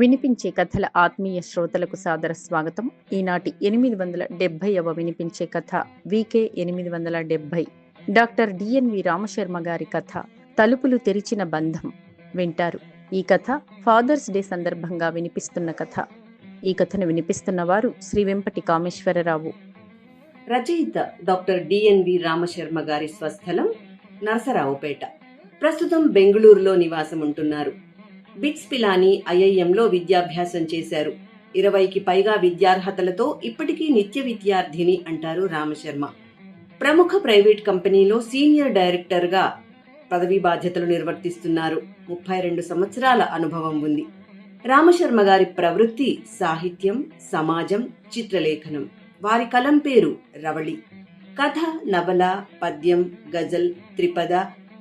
వినిపించే కథల ఆత్మీయ శ్రోతలకు సాదర స్వాగతం. ఈనాటి ఎనిమిది వందల డెబ్బైవ వినిపించే కథ వికే ఎనిమిది వందల డెబ్బై డాక్టర్ డిఎన్వి రామశర్మ గారి కథ తలుపులు తెరిచిన బంధం వింటారు. ఈ కథ ఫాదర్స్ డే సందర్భంగా వినిపిస్తున్న కథ. ఈ కథను వినిపిస్తున్న వారు శ్రీ వెంపటి కామేశ్వరరావు. రచయిత డాక్టర్ డిఎన్వి రామశర్మ గారి స్వస్థలం నరసరావుపేట. ప్రస్తుతం బెంగళూరులో నివాసం ఉంటున్నారు బిట్స్ పిలాని ఐఐఎంలో విద్యాభ్యాసం చేశారు. ఇరవైకి పైగా విద్యార్హతలతో ఇప్పటికీ నిత్య విద్యార్థిని అంటారు రామశర్మ. ప్రముఖ ప్రైవేట్ కంపెనీలో సీనియర్ డైరెక్టర్గా పదవీ బాధ్యతలు నిర్వర్తిస్తున్నారు. ముప్పై రెండు సంవత్సరాల అనుభవం ఉంది. రామశర్మ గారి ప్రవృత్తి సాహిత్యం సమాజం చిత్రలేఖనం. వారి కలం పేరు రవళి. కథ నవల పద్యం గజల్ త్రిపద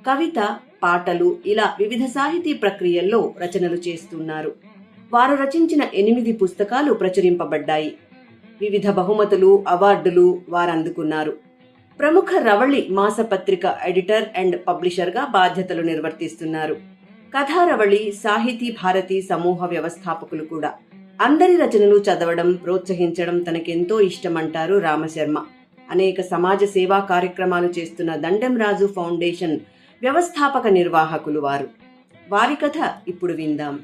కవిత పాటలు ఇలా వివిధ సాహితీ ప్రక్రియల్లో రచనలు చేస్తున్నారు. వారు రచించిన ఎనిమిది పుస్తకాలు ప్రచురింపబడ్డాయి. వివిధ బహుమతులు అవార్డులు వారందుకున్నారు. ప్రముఖ రవళి మాసపత్రిక ఎడిటర్ అండ్ పబ్లిషర్గా బాధ్యతలు నిర్వర్తిస్తున్నారు. కథారవళి సాహితీ భారతి సమూహ వ్యవస్థాపకులు కూడా. అందరి రచనలు చదవడం ప్రోత్సహించడం తనకెంతో ఇష్టమంటారు రామశర్మ. అనేక సమాజ సేవా కార్యక్రమాలు చేస్తున్న దండెం రాజు ఫౌండేషన్ వ్యవస్థాపక నిర్వాహకులు వారు. వారి కథ ఇప్పుడు విందాం.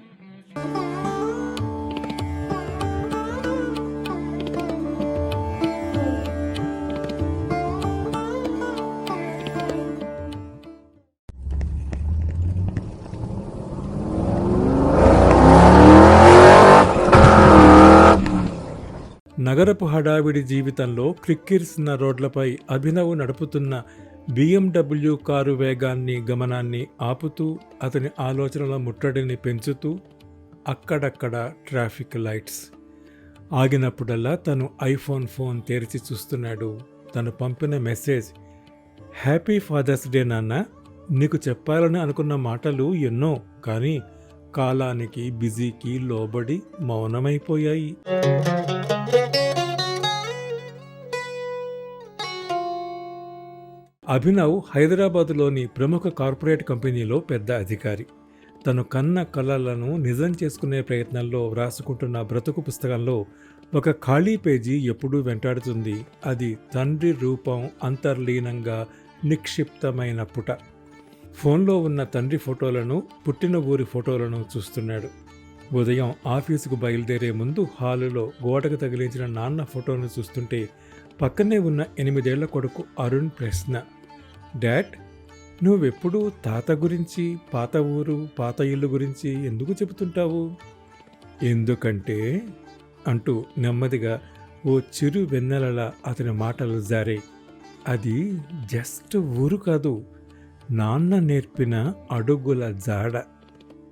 నగరపు హడావిడి జీవితంలో క్రిక్కిరిసిన రోడ్లపై అభినవ్ నడుపుతున్న బిఎండబ్ల్యూ కారు వేగాన్ని గమనాన్ని ఆపుతూ అతని ఆలోచనల ముట్టడిని పెంచుతూ అక్కడక్కడ ట్రాఫిక్ లైట్స్ ఆగినప్పుడల్లా తను ఐఫోన్ ఫోన్ తెరిచి చూస్తున్నాడు. తను పంపిన మెసేజ్ హ్యాపీ ఫాదర్స్ డే నాన్న నీకు చెప్పాలని అనుకున్న మాటలు ఎన్నో కానీ కాలానికి బిజీకి లోబడి మౌనమైపోయాయి. అభినవ్ హైదరాబాదులోని ప్రముఖ కార్పొరేట్ కంపెనీలో పెద్ద అధికారి. తను కన్న కలలను నిజం చేసుకునే ప్రయత్నంలో వ్రాసుకుంటున్న బ్రతుకు పుస్తకంలో ఒక ఖాళీ పేజీ ఎప్పుడూ వెంటాడుతుంది. అది తండ్రి రూపం అంతర్లీనంగా నిక్షిప్తమైన పుట. ఫోన్లో ఉన్న తండ్రి ఫోటోలను పుట్టిన ఊరి ఫోటోలను చూస్తున్నాడు. ఉదయం ఆఫీసుకు బయలుదేరే ముందు హాలులో గోడకు తగిలించిన నాన్న ఫోటోను చూస్తుంటే పక్కనే ఉన్న ఎనిమిదేళ్ళ కొడుకు అరుణ్ ప్రశ్న. డాడ్ నువ్వెప్పుడు తాత గురించి పాత ఊరు పాత ఇల్లు గురించి ఎందుకు చెబుతుంటావు? ఎందుకంటే అంటూ నెమ్మదిగా ఓ చిరు వెన్నెలలా అతని మాటలు జారే. అది జస్ట్ ఊరు కాదు నాన్న నేర్పిన అడుగుల జాడ.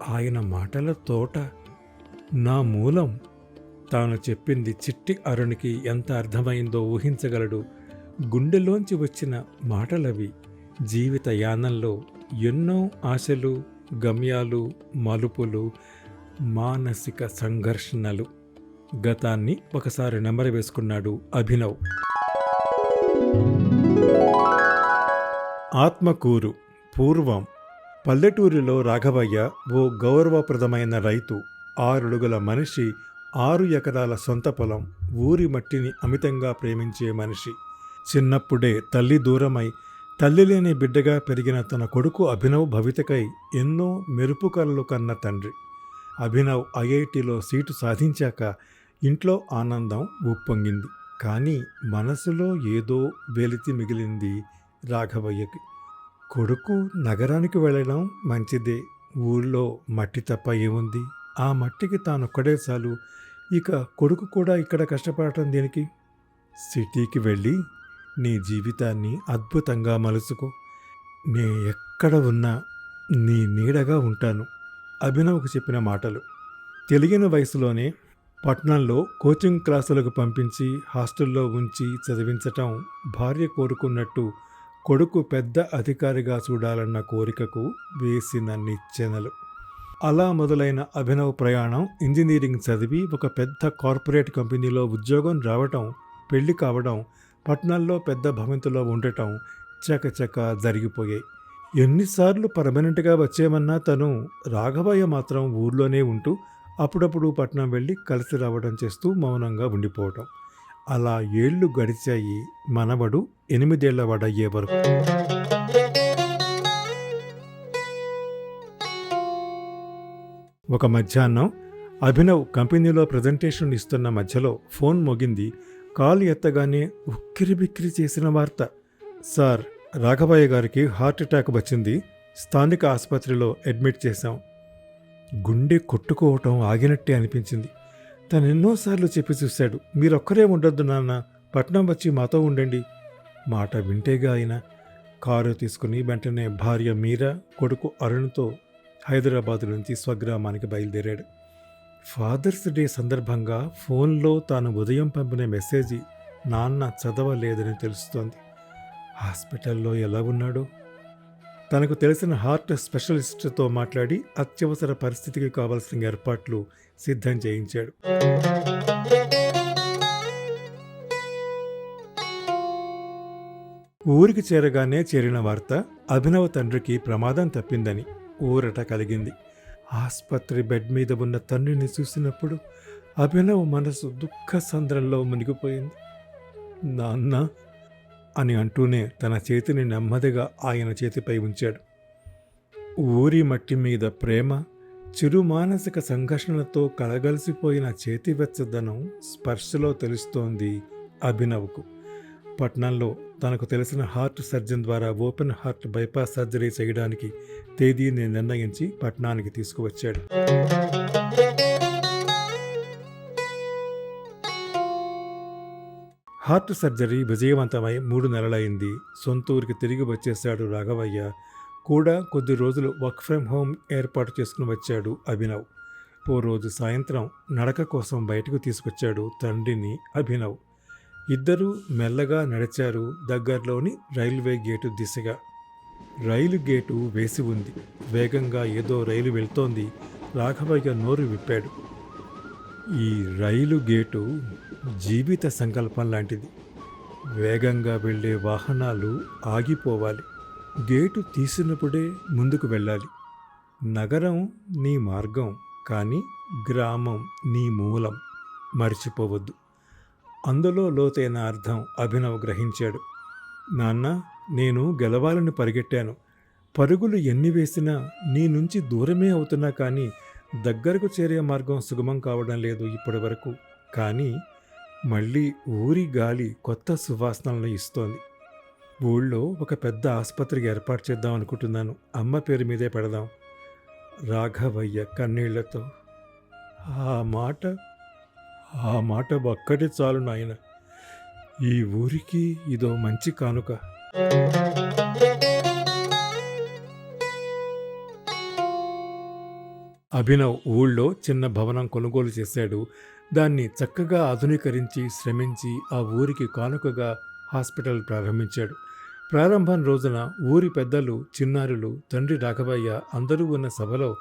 ఆయన మాటల తోట. నా మూలం. తాను చెప్పింది చిట్టి అరుణికి ఎంత అర్థమైందో ఊహించగలడు. గుండెలోంచి వచ్చిన మాటలవి. జీవిత యానంలో ఎన్నో ఆశలు గమ్యాలు మలుపులు మానసిక సంఘర్షణలు. గతాన్ని ఒకసారి నెమరు వేసుకున్నాడు అభినవ్. ఆత్మకూరు పూర్వం పల్లెటూరిలో రాఘవయ్య ఓ గౌరవప్రదమైన రైతు. ఆరుడుగుల మనిషి ఆరు ఎకరాల సొంత పొలం ఊరి మట్టిని అమితంగా ప్రేమించే మనిషి. చిన్నప్పుడే తల్లి దూరమై తల్లి లేని బిడ్డగా పెరిగిన తన కొడుకు అభినవ్ భవితకై ఎన్నో మెరుపు కలలు కన్న తండ్రి. అభినవ్ ఐఐటిలో సీటు సాధించాక ఇంట్లో ఆనందం ఉప్పొంగింది. కానీ మనసులో ఏదో వెలితి మిగిలింది రాఘవయ్యకి. కొడుకు నగరానికి వెళ్ళడం మంచిదే. ఊళ్ళో మట్టి తప్ప ఏముంది? ఆ మట్టికి తానొక్కడే చాలు. ఇక కొడుకు కూడా ఇక్కడ కష్టపడటం దేనికి? సిటీకి వెళ్ళి నీ జీవితాన్ని అద్భుతంగా మలుచుకో. నే ఎక్కడ ఉన్నా నీ నీడగా ఉంటాను. అభినవ్కు చెప్పిన మాటలు. తెలియని వయసులోనే పట్నంలో కోచింగ్ క్లాసులకు పంపించి హాస్టల్లో ఉంచి చదివించటం భార్య కోరుకున్నట్టు కొడుకు పెద్ద అధికారిగా చూడాలన్న కోరికకు వేసిన నిచ్చెనలు. అలా మొదలైన అభినవ్ ప్రయాణం ఇంజనీరింగ్ చదివి ఒక పెద్ద కార్పొరేట్ కంపెనీలో ఉద్యోగం రావటం పెళ్ళి కావడం పట్టణాల్లో పెద్ద భవంతిలో ఉండటం చకచక జరిగిపోయాయి. ఎన్నిసార్లు పర్మనెంట్గా వచ్చేమన్నా తను రాఘవయ్య మాత్రం ఊర్లోనే ఉంటూ అప్పుడప్పుడు పట్నం వెళ్ళి కలిసి రావడం చేస్తూ మౌనంగా ఉండిపోవటం. అలా ఏళ్ళు గడిచాయి. మనవడు ఎనిమిదేళ్ళ వాడయ్యే వరకు. ఒక మధ్యాహ్నం అభినవ్ కంపెనీలో ప్రజెంటేషన్ ఇస్తున్న మధ్యలో ఫోన్ మోగింది. కాలు ఎత్తగానే ఉక్కిరి బిక్కిరి చేసిన వార్త. సార్ రాఘవయ్య గారికి హార్ట్ అటాక్ వచ్చింది. స్థానిక ఆసుపత్రిలో అడ్మిట్ చేశాం. గుండె కొట్టుకోవటం ఆగినట్టే అనిపించింది. తను ఎన్నోసార్లు చెప్పి చూశాడు. మీరొక్కరే ఉండొద్దు నాన్న. పట్నం వచ్చి మాతో ఉండండి. మాట వింటేగా అయినా. కారు తీసుకుని వెంటనే భార్య మీరా కొడుకు అరుణ్తో హైదరాబాద్ నుంచి స్వగ్రామానికి బయలుదేరాడు. ఫాదర్స్ డే సందర్భంగా ఫోన్లో తాను ఉదయం పంపిన మెసేజ్ నాన్న చదవలేదని తెలుస్తోంది. హాస్పిటల్లో ఎలా ఉన్నాడో? తనకు తెలిసిన హార్ట్ స్పెషలిస్ట్తో మాట్లాడి అత్యవసర పరిస్థితికి కావాల్సిన ఏర్పాట్లు సిద్ధం చేయించాడు. ఊరికి చేరగానే చేరిన వార్త అభినవ తండ్రికి ప్రమాదం తప్పిందని ఊరట కలిగింది. ఆసుపత్రి బెడ్ మీద ఉన్న తండ్రిని చూసినప్పుడు అభినవ్ మనసు దుఃఖ సంద్రంలో మునిగిపోయింది. నాన్న అని అంటూనే తన చేతిని నెమ్మదిగా ఆయన చేతిపై ఉంచాడు. ఊరి మట్టి మీద ప్రేమ చిరు మానసిక సంఘర్షణలతో కలగలిసిపోయిన చేతి వెచ్చదనం స్పర్శలో తెలుస్తోంది అభినవ్కు. పట్నంలో తనకు తెలిసిన హార్ట్ సర్జన్ ద్వారా ఓపెన్ హార్ట్ బైపాస్ సర్జరీ చేయడానికి తేదీని నిర్ణయించి పట్నానికి తీసుకువచ్చాడు. హార్ట్ సర్జరీ విజయవంతమై మూడు నెలలైంది. సొంత ఊరికి తిరిగి వచ్చేశాడు రాఘవయ్య. కూడా కొద్ది రోజులు వర్క్ ఫ్రమ్ హోమ్ ఏర్పాటు చేసుకుని వచ్చాడు అభినవ్. ఓ రోజు సాయంత్రం నడక కోసం బయటకు తీసుకొచ్చాడు తండ్రిని అభినవ్. ఇద్దరూ మెల్లగా నడిచారు దగ్గరలోని రైల్వే గేటు దిశగా. రైలు గేటు వేసి ఉంది. వేగంగా ఏదో రైలు వెళ్తోంది. రాఘవయ్య నోరు విప్పాడు. ఈ రైలు గేటు జీవిత సంకల్పం లాంటిది. వేగంగా వెళ్ళే వాహనాలు ఆగిపోవాలి. గేటు తీసినప్పుడే ముందుకు వెళ్ళాలి. నగరం నీ మార్గం కానీ గ్రామం నీ మూలం. మర్చిపోవద్దు. అందులో లోతైన అర్థం అభినవ్ గ్రహించాడు. నాన్న నేను గెలవాలని పరిగెట్టాను. పరుగులు ఎన్ని వేసినా నీ నుంచి దూరమే అవుతున్నా కానీ దగ్గరకు చేరే మార్గం సుగమం కావడం లేదు ఇప్పటి వరకు. కానీ మళ్ళీ ఊరి గాలి కొత్త సువాసనలను ఇస్తోంది. ఊళ్ళో ఒక పెద్ద ఆసుపత్రికి ఏర్పాటు చేద్దాం అనుకుంటున్నాను. అమ్మ పేరు మీదే పెడదాం. రాఘవయ్య కన్నీళ్ళతో ఆ మాట ఆ మాట ఒక్కటే చాలు నాయన. ఈ ఊరికి ఇదో మంచి కానుక. అభినవ్ ఊళ్ళో చిన్న భవనం కొనుగోలు చేశాడు. దాన్ని చక్కగా ఆధునీకరించి శ్రమించి ఆ ఊరికి కానుకగా హాస్పిటల్ ప్రారంభించాడు. ప్రారంభం రోజున ఊరి పెద్దలు చిన్నారులు తండ్రి రాఘవయ్య అందరూ ఉన్న సభలో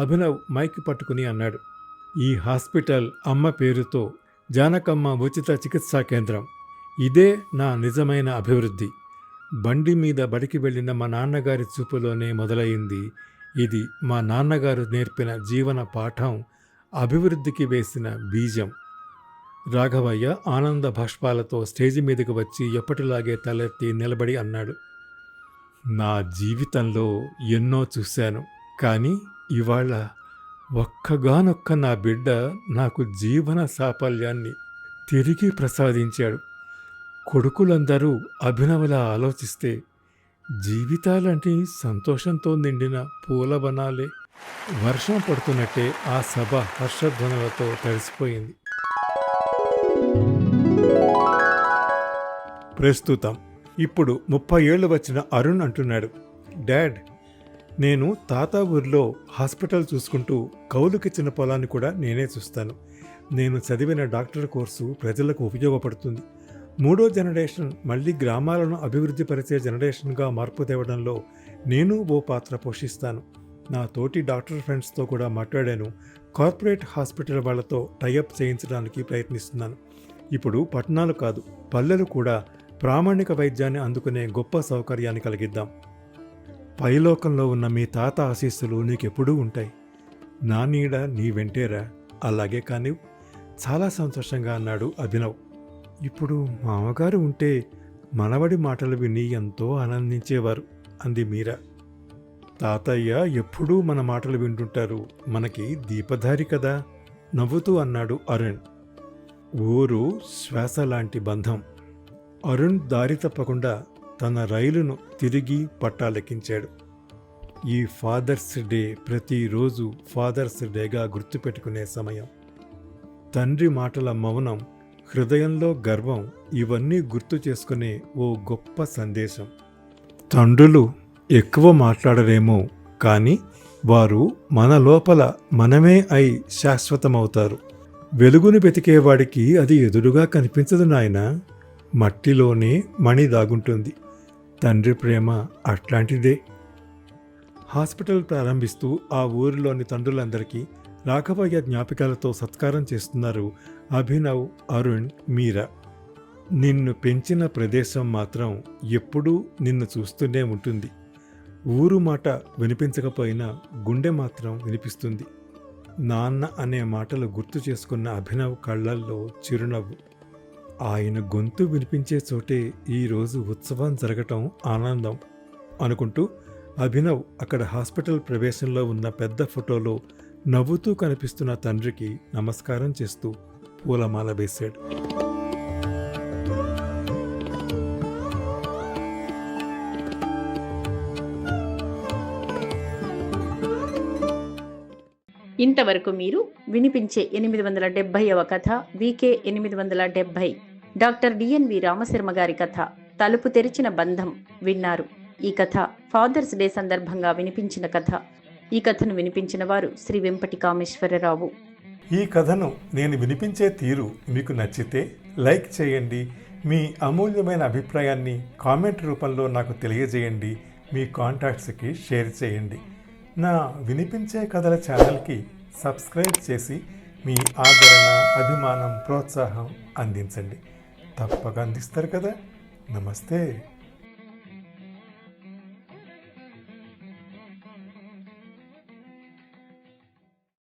అభినవ్ మైక్ పట్టుకుని అన్నాడు. ఈ హాస్పిటల్ అమ్మ పేరుతో జానకమ్మ ఉచిత చికిత్సా కేంద్రం. ఇదే నా నిజమైన అభివృద్ధి. బండి మీద బడికి వెళ్ళిన మా నాన్నగారి చూపులోనే మొదలైంది. ఇది మా నాన్నగారు నేర్పిన జీవన పాఠం అభివృద్ధికి వేసిన బీజం. రాఘవయ్య ఆనంద భాష్పాలతో స్టేజి మీదకు వచ్చి ఎప్పటిలాగే తలెత్తి నిలబడి అన్నాడు. నా జీవితంలో ఎన్నో చూశాను కానీ ఇవాళ ఒక్కగానొక్క నా బిడ్డ నాకు జీవన సాఫల్యాన్ని తిరిగి ప్రసాదించాడు. కొడుకులందరూ అభినవలా ఆలోచిస్తే జీవితాలంటే సంతోషంతో నిండిన పూలవనాలే వర్షం పడుతున్నట్టే ఆ సభ హర్షధ్వనులతో తడిసిపోయింది. ప్రస్తుతం ఇప్పుడు ముప్పై ఏళ్ళు వచ్చిన అరుణ్ అంటున్నాడు. డాడ్ నేను తాత ఊర్లో హాస్పిటల్ చూసుకుంటూ కౌలుకిచ్చిన పొలాన్ని కూడా నేనే చూస్తాను. నేను చదివిన డాక్టర్ కోర్సు ప్రజలకు ఉపయోగపడుతుంది. మూడో జనరేషన్ మళ్ళీ గ్రామాలను అభివృద్ధి పరిచే జనరేషన్గా మార్పు తేవడంలో నేను ఓ పాత్ర పోషిస్తాను. నా తోటి డాక్టర్ ఫ్రెండ్స్తో కూడా మాట్లాడాను. కార్పొరేట్ హాస్పిటల్ వాళ్ళతో టైఅప్ చేయించడానికి ప్రయత్నిస్తున్నాను. ఇప్పుడు పట్టణాలు కాదు పల్లెలు కూడా ప్రామాణిక వైద్యాన్ని అందుకునే గొప్ప సౌకర్యాన్ని కలిగిద్దాం. పైలోకంలో ఉన్న మీ తాత ఆశీస్సులు నీకెప్పుడూ ఉంటాయి. నా నీడ నీ వెంటేరా. అలాగే కానీ చాలా సంతోషంగా అన్నాడు అభినవ్. ఇప్పుడు మామగారు ఉంటే మనవడి మాటలు విని ఎంతో ఆనందించేవారు అంది మీరా. తాతయ్య ఎప్పుడూ మన మాటలు వింటుంటారు. మనకి దీపధారి కదా నవ్వుతూ అన్నాడు అరుణ్. ఊరు శ్వాస లాంటి బంధం. అరుణ్ దారి తప్పకుండా తన రైలును తిరిగి పట్టాలెక్కించాడు. ఈ ఫాదర్స్ డే ప్రతిరోజు ఫాదర్స్ డేగా గుర్తుపెట్టుకునే సమయం. తండ్రి మాటల మౌనం హృదయంలో గర్వం ఇవన్నీ గుర్తు చేసుకునే ఓ గొప్ప సందేశం. తండ్రులు ఎక్కువ మాట్లాడరేమో కానీ వారు మన లోపల మనమే అయి శాశ్వతమవుతారు. వెలుగును వెతికేవాడికి అది ఎదురుగా కనిపించదు నాయన. మట్టిలోనే మణి దాగుంటుంది. తండ్రి ప్రేమ అట్లాంటిదే. హాస్పిటల్ ప్రారంభిస్తూ ఆ ఊరిలోని తండ్రులందరికీ రాఘవయ్య జ్ఞాపికలతో సత్కారం చేస్తున్నారు అభినవ్ అరుణ్ మీరా. నిన్ను పెంచిన ప్రదేశం మాత్రం ఎప్పుడూ నిన్ను చూస్తూనే ఉంటుంది. ఊరు మాట వినిపించకపోయినా గుండె మాత్రం వినిపిస్తుంది. నాన్న అనే మాటలు గుర్తు చేసుకున్న అభినవ్ కళ్ళల్లో చిరునవ్వు. ఆయన గొంతు వినిపించే చోటే ఈరోజు ఉత్సవం జరగటం ఆనందం అనుకుంటూ అభినవ్ అక్కడ హాస్పిటల్ ప్రవేశంలో ఉన్న పెద్ద ఫోటోలో నవ్వుతూ కనిపిస్తున్న తండ్రికి నమస్కారం చేస్తూ పూలమాల వేశాడు. ఇంతవరకు మీరు వినిపించే ఎనిమిది వందల డెబ్బైవ కథ వికే ఎనిమిది వందల డెబ్బై డాక్టర్ డిఎన్వి రామశర్మ గారి కథ తలుపు తెరిచిన బంధం విన్నారు. ఈ కథ ఫాదర్స్ డే సందర్భంగా వినిపించిన కథ. ఈ కథను వినిపించిన వారు శ్రీ వెంపటి కామేశ్వరరావు ఈ కథను నేను వినిపించే తీరు మీకు నచ్చితే లైక్ చేయండి మీ అమూల్యమైన అభిప్రాయాన్ని కామెంట్ రూపంలో నాకు తెలియజేయండి మీ కాంటాక్ట్స్కి షేర్ చేయండి. నా వినిపించే కథల ఛానల్కి సబ్స్క్రైబ్ చేసి మీ ఆదరణ అభిమానం ప్రోత్సాహం అందించండి. తప్పక అందిస్తారు కదా. నమస్తే.